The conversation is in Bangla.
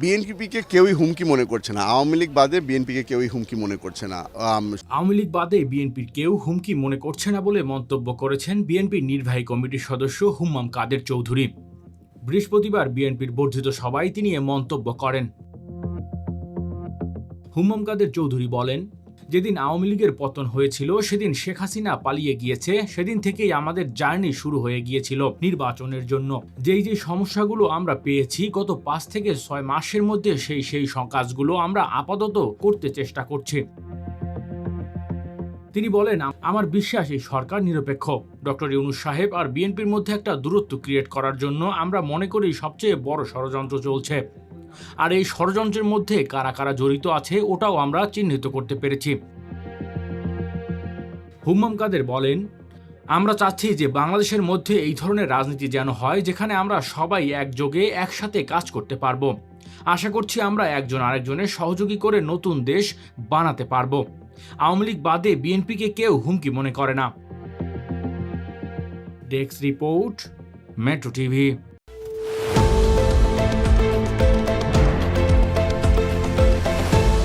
বিএনপিকে কেউই হুমকি মনে করছে না। আওয়ামী লীগ বাদে বিএনপিকে কেউই হুমকি মনে করছে না। আওয়ামী লীগ বাদে বিএনপির কেউ হুমকি মনে করছে না বলে মন্তব্য করেছেন বিএনপির নির্বাহী কমিটির সদস্য হুম্মাম কাদের চৌধুরী। বৃহস্পতিবার বিএনপির বর্ধিত সভায় তিনি এ মন্তব্য করেন। হুম্মাম কাদের চৌধুরী বলেন যেদিন আওয়ামী লীগের পতন হয়েছিল, সেদিন শেখ হাসিনা পালিয়ে গিয়েছে। সেদিন থেকেই আমাদের জার্নি শুরু হয়ে গিয়েছিল নির্বাচনের জন্য। যেই যে সমস্যাগুলো আমরা পেয়েছি, গত পাঁচ থেকে ছয় মাসের মধ্যে সেই সেই কাজগুলো আমরা আপাতত করতে চেষ্টা করছি। তিনি বলেন, আমার বিশ্বাস, এই সরকার নিরপেক্ষ। ডক্টর ইউনুস সাহেব আর বিএনপির মধ্যে একটা দূরত্ব ক্রিয়েট করার জন্য আমরা মনে করি সবচেয়ে বড় ষড়যন্ত্র চলছে। আর এই ষড়যন্ত্রের মধ্যে কারা কারা জড়িত আছে ওটাও আমরা চিহ্নিত করতে পেরেছি। হুম্মাম কাদের বলেন, আমরা চাচ্ছি যে বাংলাদেশের মধ্যে এই ধরনের রাজনীতি যেন হয়, যেখানে আমরা সবাই একযোগে একসাথে কাজ করতে পারব। আশা করছি আমরা একজন আরেকজনের সহযোগী করে নতুন দেশ বানাতে পারব। আওয়ামী লীগ বাদে বিএনপিকে কেউ হুমকি মনে করে না। Desk report, metro TV.